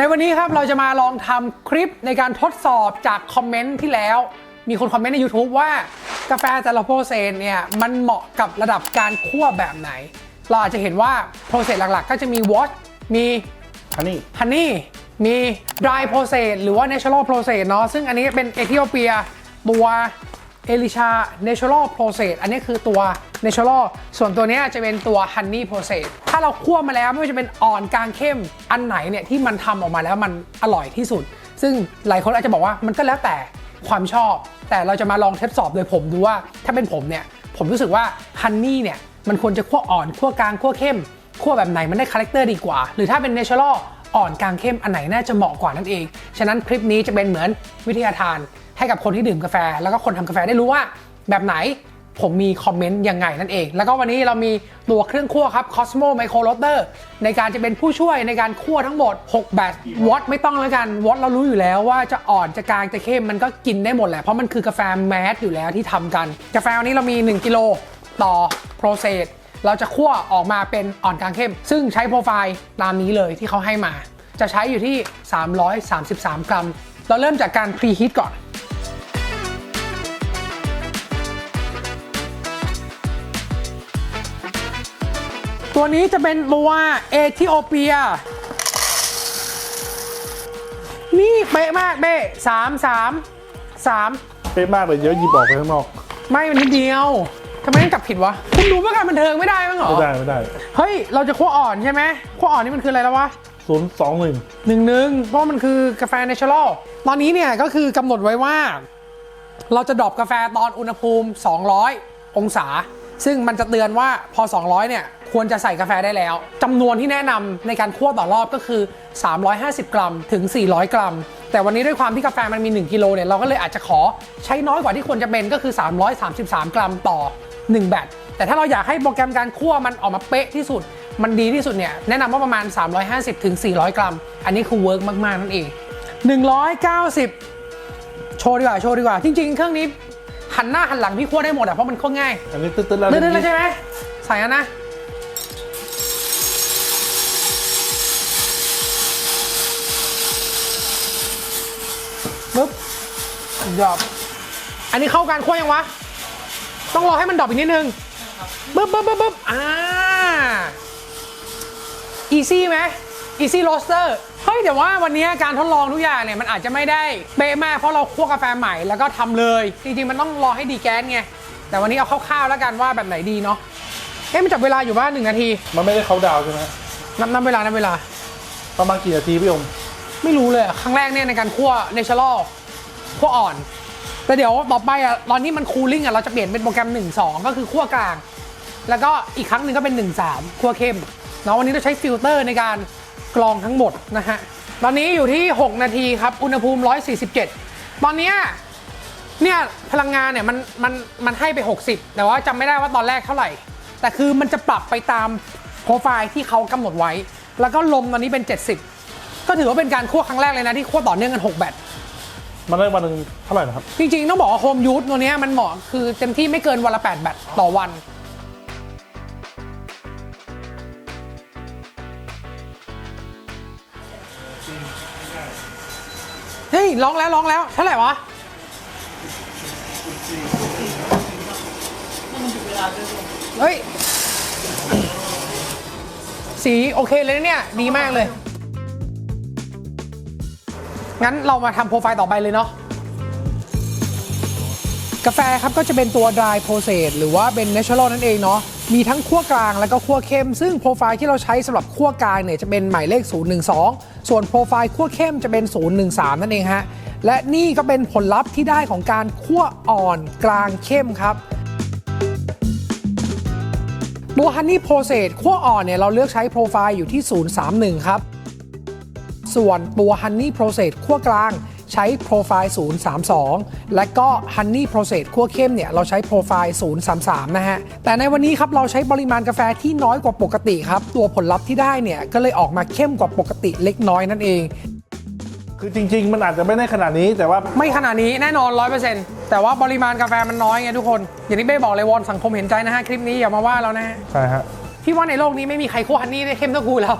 ในวันนี้ครับเราจะมาลองทำคลิปในการทดสอบจากคอมเมนต์ที่แล้ว มีคนคอมเมนต์ใน YouTube ว่ากาแฟแต่ละโปรเซสเนี่ยมันเหมาะกับระดับการคั่วแบบไหน เราอาจจะเห็นว่าโปรเซสหลักๆ ก็จะมีวอชมีอันนี้ฮันนี่มี dry process หรือว่า natural process เนาะซึ่งอันนี้เป็นเอธิโอเปียตัว เอลิชา natural process อันนี้คือตัว natural ส่วนตัวนี้จะเป็นตัว honey process ถ้าเราคั่วมาแล้วไม่ว่าจะเป็นอ่อนกลางเข้มอันไหนเนี่ยที่มันทำออกมาแล้วมันอร่อยที่สุด ซึ่งหลายคนอาจจะบอกว่ามันก็แล้วแต่ความชอบ แต่เราจะมาลองทดสอบโดยผมดูว่า ถ้าเป็นผมเนี่ยผมรู้สึกว่าฮันนี่เนี่ยมันควรจะคั่วอ่อนคั่วกลางคั่วเข้มคั่วแบบไหนมันได้คาแรคเตอร์ดีกว่า หรือถ้าเป็นเนเชอรัลอ่อนกลางเข้มอันไหนน่าจะเหมาะกว่านั่นเอง ฉะนั้นคลิปนี้จะเป็นเหมือนวิทยาทาน ให้กับคนที่ดื่มกาแฟ แล้วก็คนทำกาแฟได้รู้ว่าแบบไหนผมมีคอมเมนต์ยังไงนั่นเอง แล้วก็วันนี้เรามีตัวเครื่องคั่วครับ Cosmo Micro Roaster ในการจะเป็นผู้ช่วยในการคั่วทั้งหมด 6 แบตวอตไม่ต้องแล้วกันวอตเรารู้อยู่แล้วว่าจะอ่อนจะกลางจะเข้มมันก็กินได้หมดแหละ เพราะมันคือกาแฟแมสอยู่แล้วที่ทำกัน กาแฟวันนี้เรามี 1 กิโลต่อโปรเซสเราจะคั่วออกมาเป็นอ่อนกลางเข้ม ซึ่งใช้โปรไฟล์ตามนี้เลยที่เขาให้มา จะใช้อยู่ที่ 333 กรัม เราเริ่มจากการพรีฮีทก่อน ตัวนี้จะเป็นตัวเอธิโอเปีย นี่เป๊ะมากเบ้สามสามสามเป๊ะมากเลยเดี๋ยวหยิบออกไปข้างนอก ไม่มันนิดเดียวทำไมต้องจับผิดวะ คุณดูเพื่อการบันเทิงไม่ได้มั้างเหรอ ไม่ได้ไม่ได้ เฮ้ย เราจะคั่วอ่อนใช่ไหมคั่วอ่อนนี่มันคืออะไรแล้ววะศูนย์สองหนึ่งหนึ่งหนึ่งเพราะมันคือกาแฟเนเชอรัลตอนนี้เนี่ยก็คือกำหนดไว้ว่า เราจะดรอปกาแฟตอนอุณหภูมิ 200 องศา ซึ่งมันจะเตือนว่าพอ 200 เนี่ย ควรจะใส่กาแฟได้แล้วจำนวนที่แนะนำในการคั่วต่อรอบก็คือ 350 กรัมถึง 400 กรัม แต่วันนี้ด้วยความที่กาแฟมันมี 1 กิโลเนี่ยเราก็เลยอาจจะขอใช้น้อยกว่าที่ควรจะเป็นก็คือ 333 กรัมต่อ 1 แบตแต่ถ้าเราอยากให้โปรแกรมการคั่วมันออกมาเป๊ะที่สุด มันดีที่สุดเนี่ยแนะนำว่าประมาณ 350ถึง400 กรัม อันนี้คือเวิร์กมาก ๆ นั่นเอง 190 โชว์ดีกว่าโชว์ดีกว่า จริง ๆ เครื่องนี้หันหน้าหันหลังพี่คั่วได้หมดอะเพราะมันคั่วง่ายอันนี้ตึ๊ดๆแล้วเลื่อนๆแล้วใช่ไหมใส่แล้วนะ ดรอปอันนี้เข้าการคั่วยังวะ ต้องรอให้มันดรอปอีกนิดนึงปึ๊บปึ๊บปึ๊บปึ๊บอ่าอีซี่ไหมอีซี่โรสเตอร์เฮ้ยแต่ว่าวันนี้การทดลองทุกอย่างเนี่ยมันอาจจะไม่ได้เป๊ะมากเพราะเราคั่วกาแฟใหม่แล้วก็ทำเลย จริงๆ มันต้องรอให้ดีแก๊สไง แต่วันนี้เอาคร่าวๆแล้วกันว่าแบบไหนดีเนาะเอ๊ะมันจับเวลาอยู่บ้านหนึ่งนาที มันไม่ได้เขาดาวน์ใช่ไหมนับนับเวลานับเวลา ประมาณกี่นาทีพี่อมไม่รู้เลยอะครั้งแรกเนี่ยในการคั่วเนเชอรัล คั่วอ่อน แต่เดี๋ยวต่อไปอะตอนนี้มันคูลิ่งอะเราจะเปลี่ยนเป็นโปรแกรม 1 2 ก็คือคั่วกลาง แล้วก็อีกครั้งหนึ่งก็เป็น 1 3คั่วเข้มเนาะวันนี้เราใช้ฟิลเตอร์ในการกรองทั้งหมดนะฮะตอนนี้อยู่ที่ 6 นาทีครับอุณหภูมิ 147 ตอนเนี้ยเนี่ยพลังงานเนี่ยมันมันมันให้ไป 60 แต่ว่าจำไม่ได้ว่าตอนแรกเท่าไหร่ แต่คือมันจะปรับไปตามโปรไฟล์ที่เขากำหนดไว้ แล้วก็ลมตอนนี้เป็น 70 ก็ถือว่าเป็นการคั่วครั้งแรกเลยนะที่คั่วต่อเนื่องกัน 6 แบต มันได้วันหนึ่งเท่าไหร่นะครับ จริงๆ ต้องบอกว่าโฮมยูทตัวเนี้ยมันเหมาะคือเต็มที่ไม่เกินวันละ 8 แบตต่อวัน เฮ้ยร้องแล้วร้องแล้วเท่าไหร่วะ เฮ้ย สีโอเคเลยนะเนี่ย ดีมากเลย งั้นเรามาทำโปรไฟล์ต่อไปเลยเนาะกาแฟครับก็จะเป็นตัว dry process หรือว่าเป็น natural นั่นเองเนาะมีทั้งคั่วกลางแล้วก็คั่วเข้ม ซึ่งโปรไฟล์ที่เราใช้สำหรับคั่วกลางเนี่ยจะเป็นหมายเลข 012 ส่วนโปรไฟล์คั่วเข้มจะเป็น 013 นั่นเองฮะและนี่ก็เป็นผลลัพธ์ที่ได้ของการคั่วอ่อนกลางเข้มครับตัว Honey Process คั่วอ่อนเนี่ยเราเลือกใช้โปรไฟล์อยู่ที่ 031 ครับ ส่วนตัว Honey Process ขั้วกลางใช้โปรไฟล์ 032 และก็ Honey Process ขั้วเข้มเนี่ยเราใช้โปรไฟล์ 033 นะฮะ แต่ในวันนี้ครับเราใช้ปริมาณกาแฟที่น้อยกว่าปกติครับ ตัวผลลัพธ์ที่ได้เนี่ยก็เลยออกมาเข้มกว่าปกติเล็กน้อยนั่นเอง คือจริง ๆ มันอาจจะไม่ได้ขนาดนี้แต่ว่าไม่ขนาดนี้แน่นอน 100%แต่ว่าปริมาณกาแฟมันน้อยไงทุกคน อย่างที่เบ้บอกเลยวอนสังคมเห็นใจนะฮะคลิปนี้อย่ามาว่าเรานะฮะใช่ฮะพี่ว่าในโลกนี้ไม่มีใครคั่วฮันนี่ได้เข้มเท่ากูแล้ว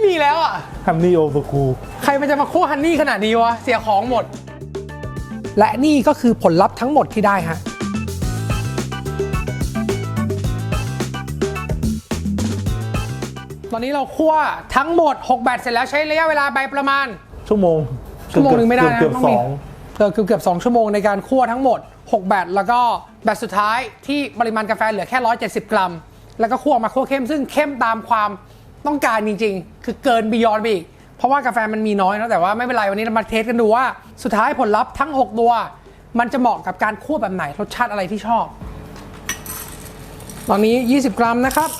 ไม่มีแล้วอะฮันนี่โอเวอร์คูใครมันจะมาคั่วฮันนี่ขนาดนี้วะ เสียของหมด และนี่ก็คือผลลัพธ์ทั้งหมดที่ได้ฮะตอนนี้เราคั่วทั้งหมด 6 แบตเสร็จแล้วใช้ระยะเวลาไปประมาณ ชั่วโมงชั่วโมงหนึ่งไม่ได้นะเกือบต้องสมีองเออเกือบเกือบสองชั่วโมงในการคั่วทั้งหมด 6 แบตแล้วก็แบตสุดท้ายที่ปริมาณกาแฟเหลือแค่ 170 กรัม แล้วก็คั่วออกมาคั่วเข้มซึ่งเข้มตามความ ต้องการจริง ๆ คือเกินบียอนไปอีก เพราะว่ากาแฟมันมีน้อยนะแต่ว่าไม่เป็นไรวันนี้เรามาเทสกันดูว่า สุดท้ายผลลัพธ์ทั้ง 6 ตัว มันจะเหมาะกับการคั่วแบบไหนรสชาติอะไรที่ชอบ ตอนนี้ 20 กรัมนะครับ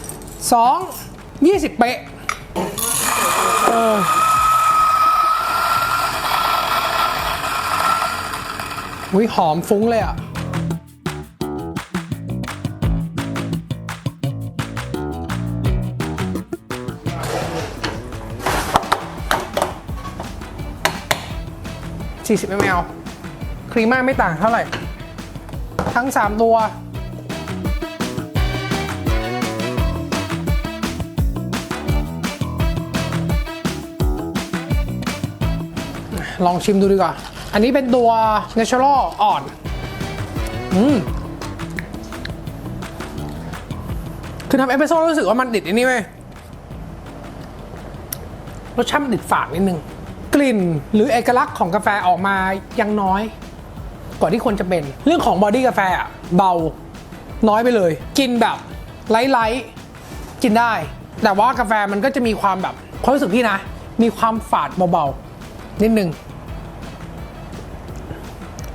10 2 20 เป๊ะอุ้ยหอมฟุ้งเลยอะ 40 ml ครีมมาไม่ต่างเท่าไหร่ ทั้ง 3 ตัว ลองชิมดูดีกว่า อันนี้เป็นตัว Natural อ่อน อืมคือทำเอสเปรสโซ่รู้สึกว่ามันติดอันนี้ไหมรสชาติมันติดฝาดนิดนึง ลิ่นหรือเอกลักษณ์ของกาแฟออกมายังน้อย กว่าที่ควรจะเป็น เรื่องของบอดี้กาแฟอะเบาน้อยไปเลย กินแบบไลท์ๆกินได้ แต่ว่ากาแฟมันก็จะมีความแบบความรู้สึกพี่นะ มีความฝาดเบาๆนิดนึง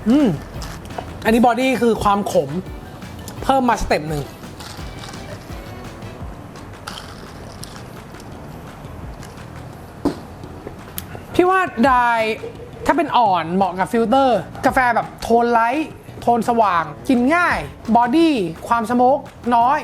อืมอันนี้บอดี้คือความขม เพิ่มมาสเต็ปหนึ่ง พี่ว่าไดายถ้าเป็นอ่อนเหมาะกับฟิลเตอร์ กาแฟแบบโทนไลท์ โทนสว่าง กินง่าย บอดี้ ความสโมกน้อย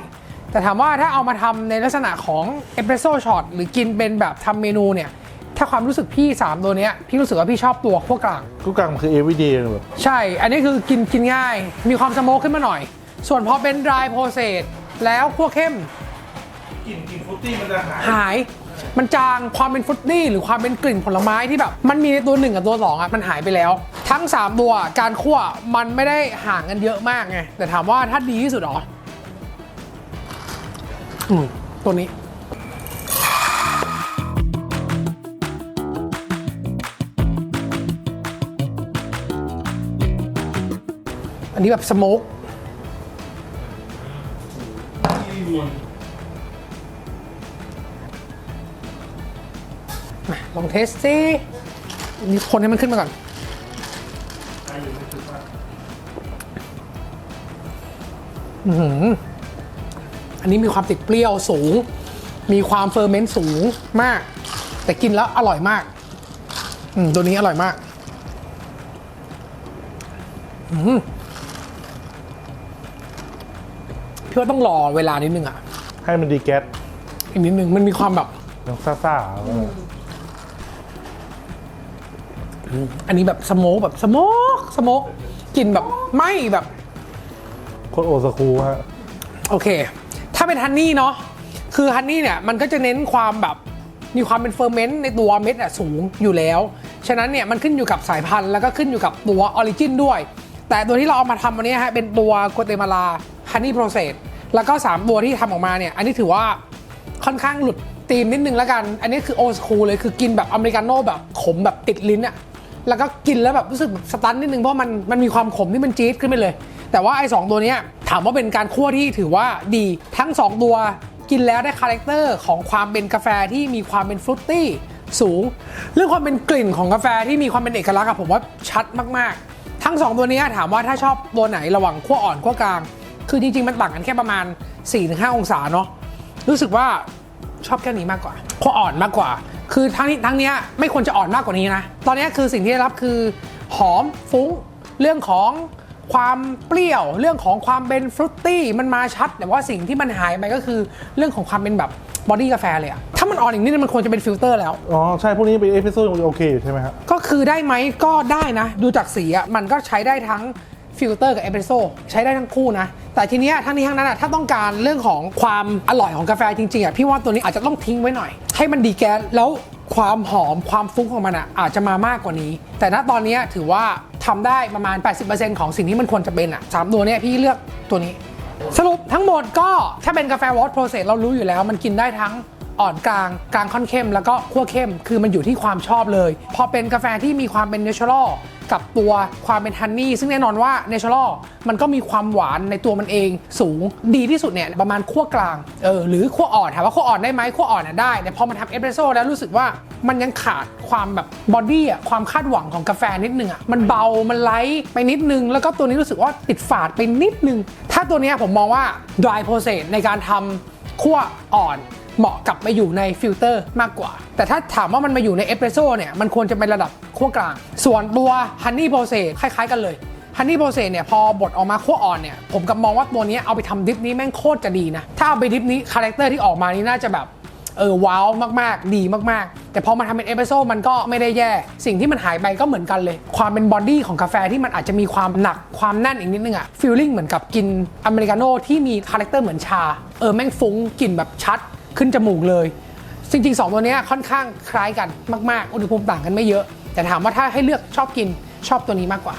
แต่ถามว่าถ้าเอามาทำในลักษณะของเอสเปรสโซ่ช็อตหรือกินเป็นแบบทำเมนูเนี่ย ถ้าความรู้สึกพี่ 3 ตัวเนี้ย พี่รู้สึกว่าพี่ชอบตัวขั้วกลาง ทุกกลางมันคือ everyday เลยแบบใช่ อันนี้คือกินกินง่าย มีความสโมกขึ้นมาหน่อย ส่วนพอเป็น dry process แล้วคั่วเข้ม กลิ่นกลิ่นฟรุตตี้มันจะหายหาย มันจางความเป็นฟรุตตี้หรือความเป็นกลิ่นผลไม้ที่แบบ มันมีในตัวหนึ่งกับตัวสองอะมันหายไปแล้ว ทั้ง 3 ตัวการคั่วมันไม่ได้ห่างกันเยอะมากไงแต่ถามว่าถ้าดีที่สุดหรออืมตัวนี้อันนี้แบบสโมก ลองเทสสินี่คนให้มันขึ้นมาก่อนอื้อหืออันนี้มีความติดเปรี้ยวสูง มีความเฟอร์เมนต์สูงมาก แต่กินแล้วอร่อยมาก อืม ตัวนี้อร่อยมาก อืมพี่ว่าต้องรอเวลานิดนึงอะให้มันดีแก๊สอีกนิดนึงมันมีความแบบยังซ่าๆ อันนี้แบบสโมกแบบสโมกสโมกกลินแบบไหม่แบบโคตรโอสคูฮะ โอเค ถ้าเป็นฮันนี่เนาะคือฮันนี่เนี่ยมันก็จะเน้นความแบบมีความเป็นเฟอร์เมนต์ในตัวเม็ดอะสูงอยู่แล้ว ฉะนั้นเนี่ยมันขึ้นอยู่กับสายพันธุ์แล้วก็ขึ้นอยู่กับตัวออริจินด้วย แต่ตัวที่เราเอามาทำวันนี้ฮะเป็นตัวโกเตมาลาฮันนี่โปรเซสแล้วก็ 3 ตัวที่ทำออกมาเนี่ย อันนี้ถือว่าค่อนข้างหลุดธีมนิดนึงแล้วกัน อันนี้คือโอสคูลเลยคือกินแบบอเมริกาโน่แบบขมแบบติดลิ้นอะ แล้วก็กินแล้วแบบรู้สึกสตันนิดนึงเพราะมันมันมีความขมที่มันจี๊ดขึ้นไปเลย แต่ว่าไอ้สองตัวเนี้ยถามว่าเป็นการคั่วที่ถือว่าดีทั้ง 2 ตัวกินแล้วได้คาแรคเตอร์ของความเป็นกาแฟที่มีความเป็นฟรุตตี้สูง เรื่องความเป็นกลิ่นของกาแฟที่มีความเป็นเอกลักษณ์อะผมว่าชัดมากๆ ทั้ง 2 ตัวนี้ถามว่าถ้าชอบตัวไหนระหว่างคั่วอ่อนคั่วกลาง คือจริง ๆ มันต่างกันแค่ประมาณ 4-5 องศาเนาะรู้สึกว่าชอบแค่นี้มากกว่าคั่วอ่อนมากกว่า คือทั้งนี้ทั้งเนี้ยไม่ควรจะอ่อนมากกว่านี้นะ ตอนเนี้ยคือสิ่งที่ได้รับคือหอมฟุ้งเรื่องของความเปรี้ยวเรื่องของความเป็นฟรุตตี้มันมาชัด แต่ว่าสิ่งที่มันหายไปก็คือเรื่องของความเป็นแบบบอดี้กาแฟเลยอะถ้ามันอ่อนอีกนิดนึงมันควรจะเป็นฟิลเตอร์แล้ว อ๋อ ใช่ พวกนี้เป็นเอสเปรสโซ่ยังโอเคอยู่ใช่ไหมครับก็คือได้ไหมก็ได้นะ ดูจากสีอะมันก็ใช้ได้ทั้ง ฟิลเตอร์กับเอสเปรสโซ่ใช้ได้ทั้งคู่นะ แต่ทีเนี้ยทั้งนี้ทั้งนั้นอะถ้าต้องการเรื่องของความอร่อยของกาแฟจริงๆอะพี่ว่าตัวนี้อาจจะต้องทิ้งไว้หน่อย ให้มันดีแก๊สแล้วความหอมความฟุ้งของมันอะอาจจะมามากกว่านี้ แต่ณตอนนี้ถือว่าทำได้ประมาณ 80%ของสิ่งที่มันควรจะเป็นอะสามตัวเนี้ยพี่เลือกตัวนี้ สรุปทั้งหมดก็ถ้าเป็นกาแฟวอตโปรเซสเรารู้อยู่แล้ว มันกินได้ทั้ง อ่อนกลางกลางค่อนเข้มแล้วก็ขั้วเข้มคือมันอยู่ที่ความชอบเลย พอเป็นกาแฟที่มีความเป็นเนเชอรัลกับตัวความเป็นฮันนี่ซึ่งแน่นอนว่าเนเชอรัลมันก็มีความหวานในตัวมันเองสูงดีที่สุดเนี่ยประมาณขั้วกลางเออหรือขั้วอ่อนถามว่าขั้วอ่อนได้ไหมขั้วอ่อนน่ะได้แต่พอมันทำเอสเปรสโซ่แล้วรู้สึกว่ามันยังขาดความแบบบอดี้อะความคาดหวังของกาแฟนิดนึงอะมันเบามันไลท์ไปนิดนึง แล้วก็ตัวนี้รู้สึกว่าติดฝาดไปนิดนึง ถ้าตัวนี้ผมมองว่า dry process ในการทำขั้วอ่อน เหมาะกับมาอยู่ในฟิลเตอร์มากกว่า แต่ถ้าถามว่ามันมาอยู่ในเอสเปรสโซ่เนี่ยมันควรจะเป็นระดับขั้วกลาง ส่วนตัวฮันนี่โปรเซสคล้ายๆกันเลยฮันนี่โปรเซสเนี่ยพอบดออกมาขั้วอ่อนเนี่ยผมกับมองว่าตัวนี้เอาไปทำดิฟนี้แม่งโคตรจะดีนะ ถ้าเอาไปดิฟนี้คาแรคเตอร์ที่ออกมานี่น่าจะแบบเออว้าวมากๆ ดีมากๆ แต่พอมาทำเป็นเอสเปรสโซ่มันก็ไม่ได้แย่ สิ่งที่มันหายไปก็เหมือนกันเลย ความเป็นบอดี้ของกาแฟที่มันอาจจะมีความหนักความแน่นอีกนิดนึงอะฟีลลิ่งเหมือนกับกินอเมริกาโน่ที่มีคาแรคเตอร์เหมือนชา เออแม่งฟุ้งกลิ่นแบบชัด ขึ้นจมูกเลย จริงๆ 2 ตัวนี้ค่อนข้างคล้ายกันมากๆ อุณหภูมิต่างกันไม่เยอะ แต่ถามว่าถ้าให้เลือกชอบกินชอบตัวนี้มากกว่า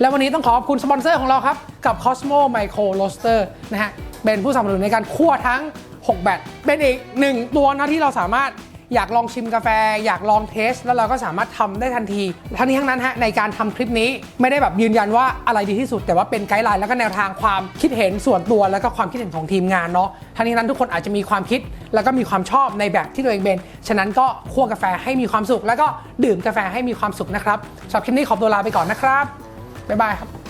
แล้ววันนี้ต้องขอบคุณสปอนเซอร์ของเราครับ กับ Cosmo Micro Roaster นะฮะ เป็นผู้สนับสนุนในการคั่วทั้ง 6 แบตเป็นอีกหนึ่งตัวนะที่เราสามารถ อยากลองชิมกาแฟ อยากลองเทส แล้วเราก็สามารถทำได้ทันที ทั้งนี้ทั้งนั้นฮะในการทำคลิปนี้ไม่ได้แบบยืนยันว่าอะไรดีที่สุด แต่ว่าเป็นไกด์ไลน์แล้วก็แนวทางความคิดเห็นส่วนตัวแล้วก็ความคิดเห็นของทีมงานเนาะทั้งนี้ทั้งนั้นทุกคนอาจจะมีความคิดแล้วก็มีความชอบในแบบที่ตัวเองเป็นฉะนั้นก็คั่วกาแฟให้มีความสุข แล้วก็ดื่มกาแฟให้มีความสุขนะครับสำหรับคลิปนี้ขอตัวลาไปก่อนนะครับบ๊ายบายครับ